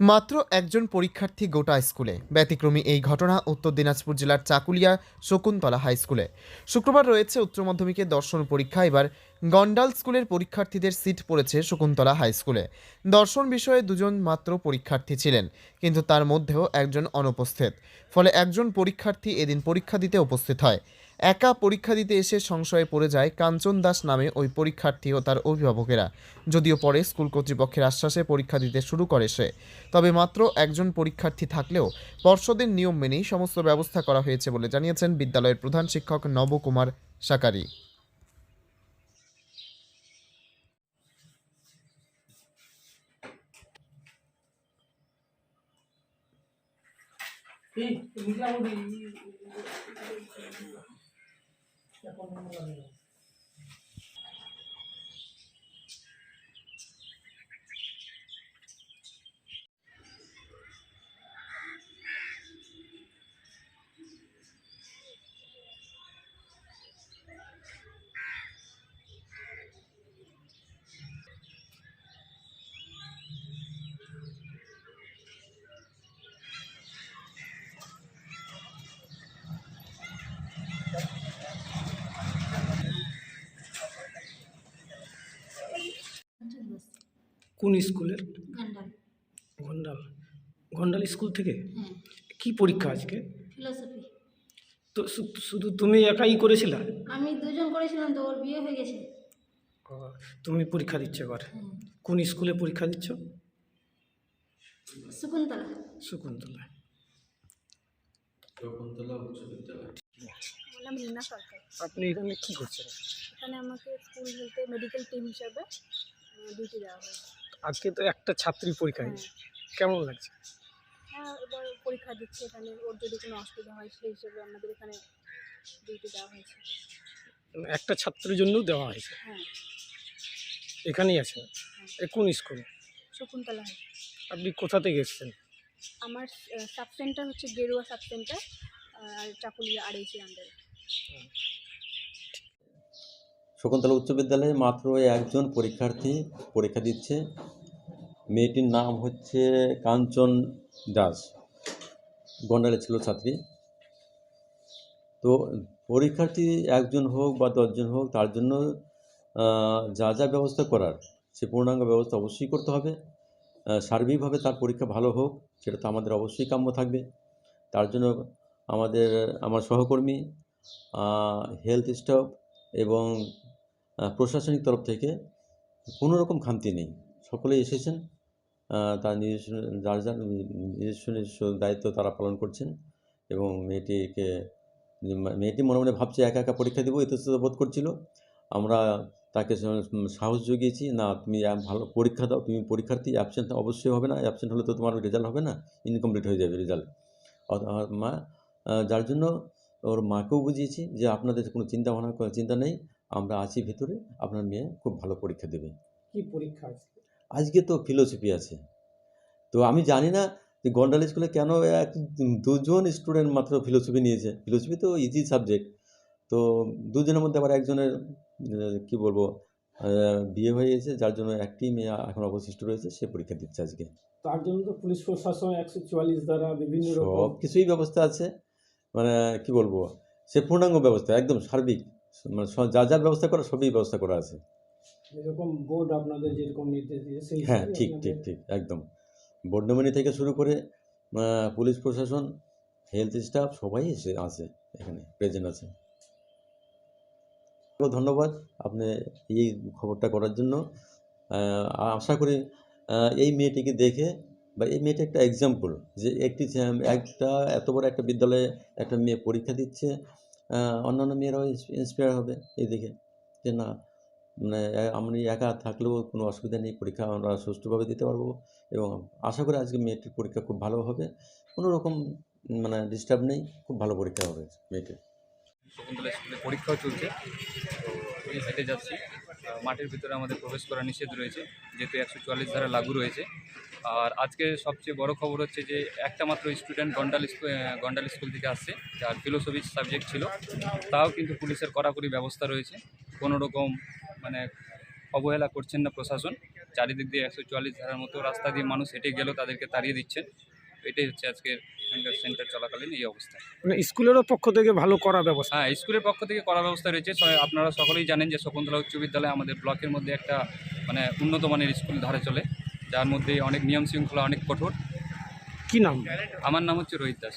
মাত্র একজন পরীক্ষার্থী গোটা স্কুলে। ব্যতিক্রমী এই ঘটনা উত্তর দিনাজপুর জেলার চাকুলিয়া শকুন্তলা হাই স্কুলে। শুক্রবার রয়েছে উচ্চ মাধ্যমিকের দর্শন পরীক্ষা। এবার গন্ডাল স্কুলের পরীক্ষার্থীদের সিট পড়েছে শকুন্তলা হাই স্কুলে। দর্শন বিষয়ে দুজন মাত্র পরীক্ষার্থী ছিলেন, কিন্তু তার মধ্যেও একজন অনুপস্থিত। ফলে একজন পরীক্ষার্থী এদিন পরীক্ষা দিতে উপস্থিত হয়। একা পরীক্ষা দিতে এসে সংশয়ে পড়ে যায় কাঞ্চন দাস নামে ওই পরীক্ষার্থী ও তার অভিভাবকেরা। যদিও পরে স্কুল কর্তৃপক্ষের আশ্বাসে পরীক্ষা দিতে শুরু করে সে। তবে মাত্র একজন পরীক্ষার্থী থাকলেও পর্ষদের নিয়ম মেনেই সমস্ত ব্যবস্থা করা হয়েছে বলে জানিয়েছেন বিদ্যালয়ের প্রধান শিক্ষক নবকুমার সাকারি 在后面那个。কোন স্কুলের? গান্ডাল। গন্ডাল। গন্ডাল স্কুল থেকে? হ্যাঁ। কি পরীক্ষা আজকে? ফিলোসফি। তো শুধু তুমি একাই করেছিলা? আমি দুজন করেছিলাম তো ওর বিয়ে হয়ে গেছে। ও, তুমি পরীক্ষা দিচ্ছ এবার? হ্যাঁ। কোন স্কুলে পরীক্ষা দিচ্ছ? শকুন্তলা। শকুন্তলা। রিনা সরকার। আপনি এখানে কি করছেন? এখানে আমাকে স্কুল হেলথে মেডিকেল টিম হিসাবে ডিউটি দেওয়া হয়েছে। আজকে তো একটা ছাত্রী পরীক্ষা হ্যাঁ। হয়েছে কেমন লাগছে? হ্যাঁ এবার পরীক্ষা দিচ্ছে এখানে। ওর যদি কোনো অসুবিধা হয় সেই হিসেবে আমাদের এখানে ডিউটি দেওয়া হয়েছে। একটা ছাত্রের জন্যও দেওয়া হয়েছে? হ্যাঁ। এখানেই আছেন এ কোন স্কুল? শকুন্তলা হয় আপনি কোথা থেকে এসেছেন? আমার সাব সেন্টার হচ্ছে গেরুয়া সাব সেন্টার আর চাকুলিয়া আড়াইশি আন্ডারে শকুন্তলা উচ্চ বিদ্যালয়ে মাত্র একজন পরীক্ষার্থী পরীক্ষা দিচ্ছে। মেয়েটির নাম হচ্ছে কাঞ্চন দাস। গন্ডালে ছিল ছাত্রী। তো পরীক্ষার্থী একজন হোক বা দশজন হোক, তার জন্য যা যা ব্যবস্থা করার, সে পূর্ণাঙ্গ ব্যবস্থা অবশ্যই করতে হবে। সার্বিকভাবে তার পরীক্ষা ভালো হোক, সেটা তো আমাদের অবশ্যই কাম্য থাকবে। তার জন্য আমাদের, আমার সহকর্মী হেলথ স্টাফ এবং প্রশাসনিক তরফ থেকে কোনো রকম খামতি নেই। সকলেই এসেছেন। তার নিজস্ব, যার যার নিজস্ব নিজস্ব দায়িত্ব তারা পালন করছেন এবং মেয়েটিকে মেয়েটি মনে মনে ভাবছে, একা একা পরীক্ষা দেবো? ইতস্তত বোধ করছিল। আমরা তাকে সাহস জুগিয়েছি, না, তুমি ভালো পরীক্ষা দাও, তুমি পরীক্ষার্থী অ্যাবসেন্ট অবশ্যই হবে না অ্যাবসেন্ট হলে তো তোমার রেজাল্ট হবে না ইনকমপ্লিট হয়ে যাবে রেজাল্ট মা যার জন্য ওর মাকেও বুঝিয়েছি যে আপনাদের কোনো চিন্তা ভাবনা চিন্তা নেই। আমরা আছি ভিতরে আপনার মেয়ে খুব ভালো পরীক্ষা দেবে। কি পরীক্ষা আজকে? আজকে তো ফিলোসফি আছে। তো আমি জানি না যে গন্ডাল স্কুলে কেন এক দুজন স্টুডেন্ট মাত্র ফিলোসফি নিয়েছে। ফিলোসফি তো ইজি সাবজেক্ট তো দুজনের মধ্যে আবার একজনের কি বলব বিয়ে হয়ে গেছে যার জন্য একটি মেয়ে এখন অবশিষ্ট রয়েছে সে পরীক্ষা দিচ্ছে আজকে। তার জন্য তো পুলিশ প্রশাসন একশো চুয়াল্লিশ দ্বারা বিভিন্ন সব কিছুই ব্যবস্থা আছে। মানে কি বলব সে পূর্ণাঙ্গ ব্যবস্থা একদম সার্বিক। মানে যা যা ব্যবস্থা করা সবই ব্যবস্থা করা আছে। যেরকম বোর্ড আপনাদের যেরকম নির্দেশ হ্যাঁ ঠিক ঠিক ঠিক একদম। বর্ণমণি থেকে শুরু করে পুলিশ প্রশাসন হেলথ স্টাফ সবাই এসে আছে এখানে প্রেজেন্ট আছে। ধন্যবাদ আপনি এই খবরটা করার জন্য। আশা করি এই মেয়েটিকে দেখে বা এই মেয়েটা একটা এক্সাম্পল যে একটি একটা এত বড় একটা বিদ্যালয়ে একটা মেয়ে পরীক্ষা দিচ্ছে অন্যান্য মেয়েরাও ইন্সপায়ার হবে এইদিকে যে না মানে আমি একা থাকলেও কোনো অসুবিধা নেই, পরীক্ষা আমরা সুষ্ঠুভাবে দিতে পারব এবং আশা করি আজকে মেয়েটির পরীক্ষা খুব ভালো হবে। কোনো রকম মানে ডিস্টার্ব নেই, খুব ভালো পরীক্ষা হবে মেয়েটির। শকুন্তলা স্কুলে পরীক্ষাও চলছে, তো হেঁটে যাচ্ছি। মাঠের ভিতরে আমাদের প্রবেশ করা নিষেধ রয়েছে, যেহেতু একশো চুয়াল্লিশ ধারা লাগু রয়েছে। আর আজকে সবচেয়ে বড় খবর হচ্ছে যে, একটা মাত্র স্টুডেন্ট গন্ডাল গন্ডাল স্কুল থেকে আসছে, যার ফিলোসফি সাবজেক্ট ছিল। তাও কিন্তু পুলিশের কড়াকড়ি ব্যবস্থা রয়েছে। কোনো রকম মানে অবহেলা করছেন না প্রশাসন। চারিদিক দিয়ে একশো চুয়াল্লিশ ধারার মতো রাস্তা দিয়ে মানুষ হেঁটে গেলেও তাদেরকে তাড়িয়ে দিচ্ছেন। এটাই হচ্ছে আজকের এখানকার সেন্টার চলাকালীন এই অবস্থা। মানে স্কুলেরও পক্ষ থেকে ভালো করা ব্যবস্থা। হ্যাঁ স্কুলের পক্ষ থেকে করা ব্যবস্থা রয়েছে। আপনারা সকলেই জানেন যে শকুন্তলা উচ্চ বিদ্যালয় আমাদের ব্লকের মধ্যে একটা মানে উন্নত মানের স্কুল ধারে চলে। যার মধ্যে অনেক নিয়ম শৃঙ্খলা অনেক কঠোর। কি নাম? আমার নাম হচ্ছে রোহিত দাস।